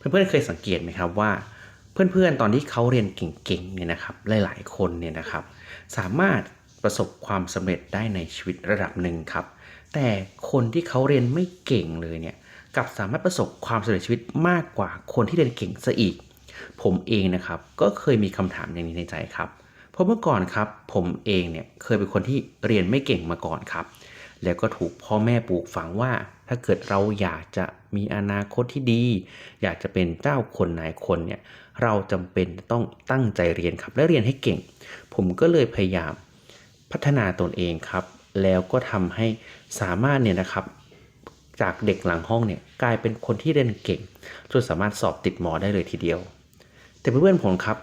เพื่อนๆเคยสังเกตไหมครับว่าเพื่อนๆตอนที่เขาเรียนเก่งๆเนี่ยนะครับหลายๆคนเนี่ยนะครับ สามารถประสบความสำเร็จได้ในชีวิตระดับหนึ่งครับ แต่คนที่เขาเรียนไม่เก่งเลยเนี่ยกลับสามารถประสบความสำเร็จชีวิตมากกว่าคนที่เรียนเก่งซะอีก ผมเองนะครับก็เคยมีคำถามอย่างนี้ในใจครับ เพราะเมื่อก่อนครับผมเองเนี่ยเคยเป็นคนที่เรียนไม่เก่งมาก่อนครับ แล้วก็ถูกพ่อแม่ปลูกฝังว่า ถ้าเกิดเราอยากจะมีอนาคตที่ดี อยากจะเป็นเจ้าคนนายคนเนี่ยเราจำเป็นต้องตั้งใจเรียนครับและเรียนให้เก่ง ผมก็เลยพยายามพัฒนาตนเองครับ แล้วก็ทำให้สามารถเนี่ยนะครับจากเด็กหลังห้องเนี่ยกลายเป็นคนที่เรียนเก่งจนสามารถสอบติดหมอได้เลยทีเดียว แต่เพื่อนๆผมครับ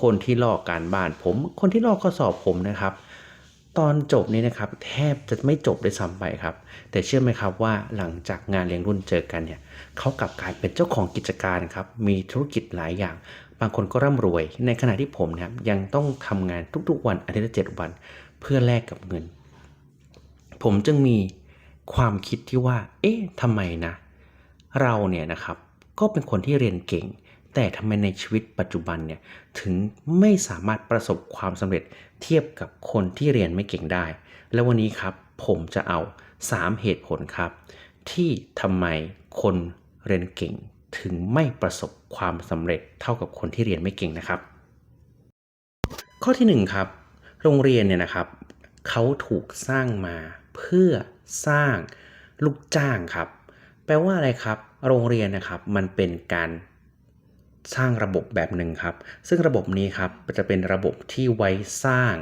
คนที่ลอกการบ้านผม คนที่ลอกข้อสอบผมนะครับ ตอนจบนี่นะครับแทบจะไม่จบด้วยซ้ำไปครับ แต่เชื่อไหมครับว่าหลังจากงานเลี้ยงรุ่นเจอกันเนี่ยเขากลับกลายเป็นเจ้าของกิจการครับมีธุรกิจหลายอย่าง บางคนก็ร่ำรวย ในขณะที่ผมนะครับยังต้องทำงานทุกๆวันอาทิตย์ละเจ็ดวัน เพื่อแลกกับเงิน ผมจึงมีความคิดที่ว่า เอ๊ะทำไมนะ เราเนี่ยนะครับก็เป็นคนที่เรียนเก่ง แต่ทำไมในชีวิตปัจจุบันเนี่ยถึงไม่สามารถประสบความสำเร็จเทียบกับคนที่เรียนไม่เก่งได้ แล้ววันนี้ครับผมจะเอา 3 เหตุผลครับ ที่ทำไมคนเรียนเก่งถึงไม่ประสบความสำเร็จเท่ากับคนที่เรียนไม่เก่งนะครับ ข้อที่1ครับโรงเรียนเนี่ยนะครับเขาถูกสร้างมาเพื่อสร้างลูกจ้างครับ แปลว่าอะไรครับ โรงเรียนนะครับมันเป็นการ สร้างระบบแบบหนึ่งครับ ซึ่งระบบนี้ครับจะเป็นระบบที่ไว้สร้าง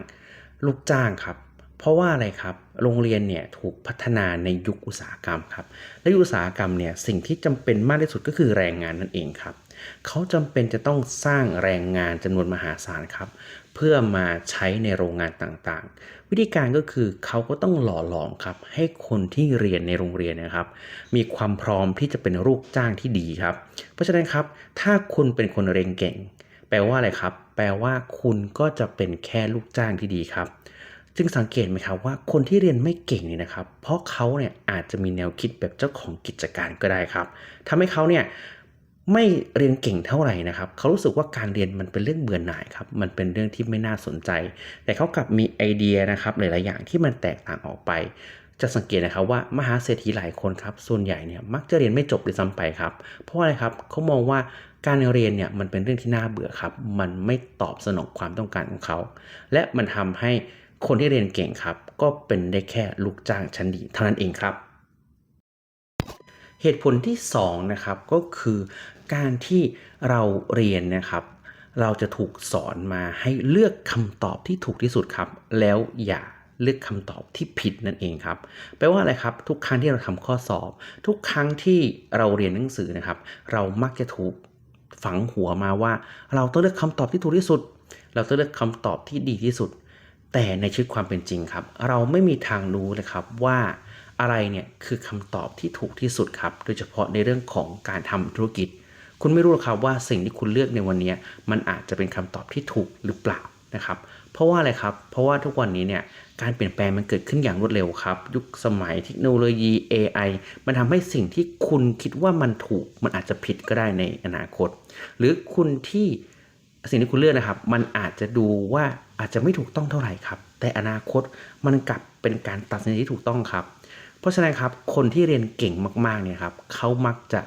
ลูกจ้างครับ เพราะว่าอะไรครับ โรงเรียนเนี่ยถูกพัฒนาในยุคอุตสาหกรรมครับ และอุตสาหกรรมเนี่ยสิ่งที่จำเป็นมากที่สุดก็คือแรงงานนั่นเองครับ เขาจำเป็นจะต้องสร้างแรงงานจำนวนมหาศาลครับ เพื่อมาใช้ในโรงงานต่างๆ วิธีการก็คือเขาก็ต้องหล่อหลอมครับ ให้คนที่เรียนในโรงเรียนนะครับ มีความพร้อมที่จะเป็นลูกจ้างที่ดีครับ เพราะฉะนั้นครับ ถ้าคุณเป็นคนเรียนเก่ง แปลว่าอะไรครับ แปลว่าคุณก็จะเป็นแค่ลูกจ้างที่ดีครับจึงสังเกตไหมครับว่าคนที่เรียนไม่เก่งนี่นะครับ เพราะเขาเนี่ยอาจจะมีแนวคิดแบบเจ้าของกิจการก็ได้ครับทำให้เขาเนี่ย ไม่เรียนเก่งเท่าไหร่นะครับ เขารู้สึกว่าการเรียนมันเป็นเรื่องเบื่อหน่ายครับ มันเป็นเรื่องที่ไม่น่าสนใจ แต่เขากลับมีไอเดียนะครับหลายๆอย่างที่มันแตกต่างออกไป จะสังเกตนะครับว่ามหาเศรษฐีหลายคนครับ ส่วนใหญ่เนี่ยมักจะเรียนไม่จบด้วยซ้ำไปครับ เพราะอะไรครับเขามองว่าการเรียนเนี่ยมันเป็นเรื่องที่น่าเบื่อครับ มันไม่ตอบสนองความต้องการของเขา และมันทำให้คนที่เรียนเก่งครับ ก็เป็นได้แค่ลูกจ้างชั้นดีเท่านั้นเองครับ เหตุผลที่2นะครับก็คือการที่เราเรียนนะครับ เราจะถูกสอนมาให้เลือกคำตอบที่ถูกที่สุดครับ แล้วอย่าเลือกคำตอบที่ผิดนั่นเองครับแปลว่าอะไรครับ ทุกครั้งที่เราทำข้อสอบ ทุกครั้งที่เราเรียนหนังสือนะครับ เรามักจะถูกฝังหัวมาว่า เราต้องเลือกคำตอบที่ถูกที่สุด เราต้องเลือกคำตอบที่ดีที่สุด แต่ในชีวิตความเป็นจริงครับ เราไม่มีทางรู้เลยครับว่า อะไรเนี่ยคือคำตอบที่ถูกที่สุดครับ โดยเฉพาะในเรื่องของการทำธุรกิจ คุณไม่รู้หรอกครับว่าสิ่งที่คุณเลือกในวันนี้มันอาจจะเป็นคำตอบที่ถูกหรือเปล่านะครับ เพราะว่าอะไรครับ เพราะว่าทุกวันนี้เนี่ยการเปลี่ยนแปลงมันเกิดขึ้นอย่างรวดเร็วครับ ยุคสมัยเทคโนโลยี AI มันทำให้สิ่งที่คุณคิดว่ามันถูก มันอาจจะผิดก็ได้ในอนาคต หรือคุณที่สิ่งที่คุณเลือกนะครับ มันอาจจะดูว่าอาจจะไม่ถูกต้องเท่าไหร่ครับ แต่อนาคตมันกลับเป็นการตัดสินใจที่ถูกต้องครับ เพราะฉะนั้นครับคนที่เรียนเก่งมากๆเนี่ยครับเขามักจะ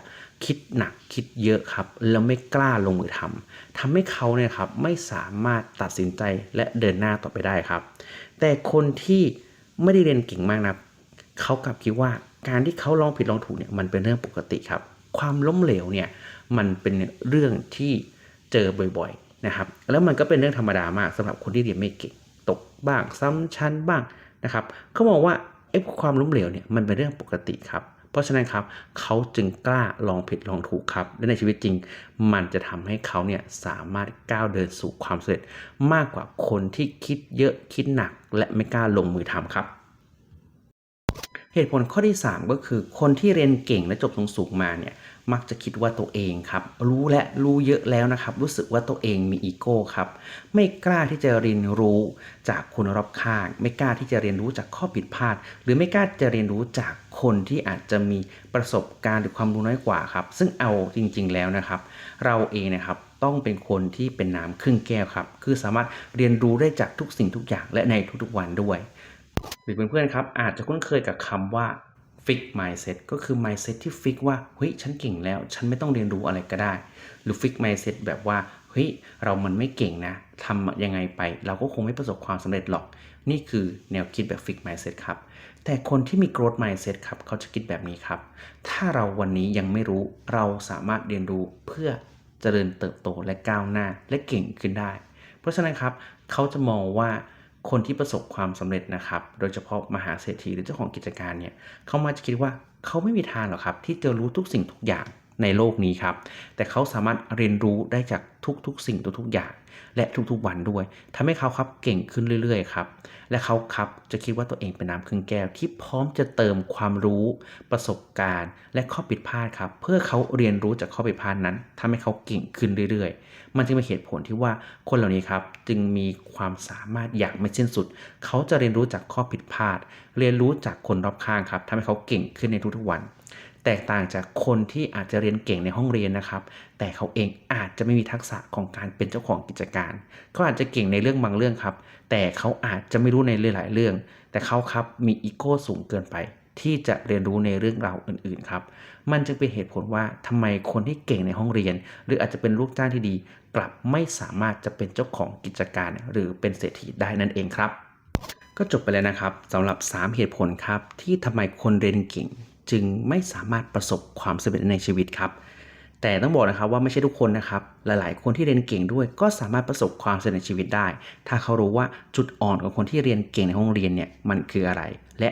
คิดหนักคิดเยอะครับแล้วไม่กล้าลงมือทำทำให้เขาเนี่ยครับไม่สามารถตัดสินใจและเดินหน้าต่อไปได้ครับ แต่คนที่ไม่ได้เรียนเก่งมากนะเขากลับคิดว่าการที่เขาลองผิดลองถูกเนี่ยมันเป็นเรื่องปกติครับ ความล้มเหลวเนี่ยมันเป็นเรื่องที่เจอบ่อยๆนะครับ แล้วมันก็เป็นเรื่องธรรมดามากสำหรับคนที่เรียนไม่เก่งตกบ้างซ้ำชั้นบ้างนะครับเขามองว่า ไอ้ความล้มเหลวเนี่ยมันเป็นเรื่องปกติครับ เพราะฉะนั้นครับเขาจึงกล้าลองผิดลองถูกครับ และในชีวิตจริง มันจะทำให้เขาเนี่ยสามารถก้าวเดินสู่ความสำเร็จ มากกว่าคนที่คิดเยอะคิดหนัก และไม่กล้าลงมือทำครับ เหตุผลข้อที่ 3 ก็คือ คนที่เรียนเก่งและจบสูงๆมาเนี่ยมักจะคิดว่าตัวเองครับรู้และรู้เยอะแล้วนะครับ รู้สึกว่าตัวเองมีอีโก้ครับไม่กล้าที่จะเรียนรู้จากคนรอบข้าง ไม่กล้าที่จะเรียนรู้จากข้อผิดพลาด หรือไม่กล้าจะเรียนรู้จากคนที่อาจจะมีประสบการณ์หรือความรู้น้อยกว่าครับซึ่งเอาจริง ๆแล้วนะครับ เราเองนะครับต้องเป็นคนที่เป็นน้ำครึ่งแก้วครับคือสามารถเรียนรู้ได้จากทุกสิ่งทุกอย่างและในทุกๆวันด้วย หรือเพื่อนๆครับ อาจจะคุ้นเคยกับคำว่า fix mindset ก็คือ mindset ที่ fix ว่าเฮ้ยฉันเก่งแล้ว ฉันไม่ต้องเรียนรู้อะไรก็ได้ หรือ fix mindset แบบว่าเฮ้ยเรามันไม่เก่งนะทำยังไงไป เราก็คงไม่ประสบความสำเร็จหรอก นี่คือแนวคิดแบบ fix mindset ครับ แต่คนที่มี growth mindset ครับ เขาจะคิดแบบนี้ครับ ถ้าเราวันนี้ยังไม่รู้เราสามารถเรียนรู้เพื่อเจริญเติบโตและก้าวหน้าและเก่งขึ้นได้ เพราะฉะนั้นครับ เขาจะมองว่า คนที่ประสบความสำเร็จนะครับ โดยเฉพาะมหาเศรษฐีหรือเจ้าของกิจการเนี่ยเขามาจะคิดว่าเขาไม่มีทางหรอกครับ ที่จะรู้ทุกสิ่งทุกอย่าง ในโลกนี้ครับ แต่เขาสามารถเรียนรู้ได้จากทุกๆ สิ่งทุกๆอย่าง และทุกๆวันด้วยทำให้เขาครับเก่งขึ้นเรื่อยๆครับ และเขาครับจะคิดว่าตัวเองเป็นน้ำครึ่งแก้วที่พร้อมจะเติมความรู้ประสบการณ์ และข้อผิดพลาดครับ เพื่อเขาเรียนรู้จากข้อผิดพลาดนั้นทำให้เขาเก่งขึ้นเรื่อยๆ มันจึงเป็นเหตุผลที่ว่าคนเหล่านี้ครับจึงมีความสามารถอย่างไม่สิ้นสุด เขาจะเรียนรู้จากข้อผิดพลาด เรียนรู้จากคนรอบข้างครับทำให้เขาเก่งขึ้นในทุกๆวัน แตกต่างจากคนที่อาจจะเรียนเก่งในห้องเรียนนะครับ แต่เขาเองอาจจะไม่มีทักษะของการเป็นเจ้าของกิจการ เขาอาจจะเก่งในเรื่องบางเรื่องครับ แต่เขาอาจจะไม่รู้ในหลาย ๆ เรื่อง แต่เขาครับมีอีโก้สูงเกินไป ที่จะเรียนรู้ในเรื่องราวอื่น ๆ ครับ มันจึงเป็นเหตุผลว่าทำไมคนที่เก่งในห้องเรียน หรืออาจจะเป็นลูกจ้างที่ดี กลับไม่สามารถจะเป็นเจ้าของกิจการ หรือเป็นเศรษฐีได้นั่นเองครับก็จบไปแล้วนะครับสำหรับ 3 เหตุผลครับ ที่ทำไมคนเรียนเก่ง จึงไม่สามารถประสบความสำเร็จในชีวิตครับ แต่ต้องบอกนะครับว่าไม่ใช่ทุกคนนะครับ หลายๆ คนที่เรียนเก่งด้วย ก็สามารถประสบความสำเร็จในชีวิตได้ ถ้าเขารู้ว่าจุดอ่อนของคนที่เรียนเก่งในห้องเรียนเนี่ยมันคืออะไร และ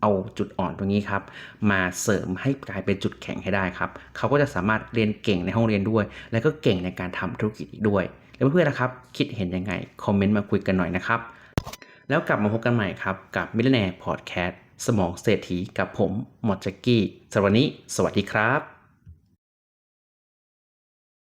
เอาจุดอ่อนตรงนี้ครับ มาเสริมให้กลายเป็นจุดแข็งให้ได้ครับ เขาก็จะสามารถเรียนเก่งในห้องเรียนด้วย และก็เก่งในการทำธุรกิจอีกด้วยแล้วเพื่อนๆนะครับ คิดเห็นยังไง คอมเมนต์มาคุยกันหน่อยนะครับ แล้วกลับมาพบกันใหม่ครับ กับมิลเลนแนร์พอดแค สมองเศรษฐีกับผมหมอดแจ็กกี้สำหรับวันนี้ สวัสดีครับ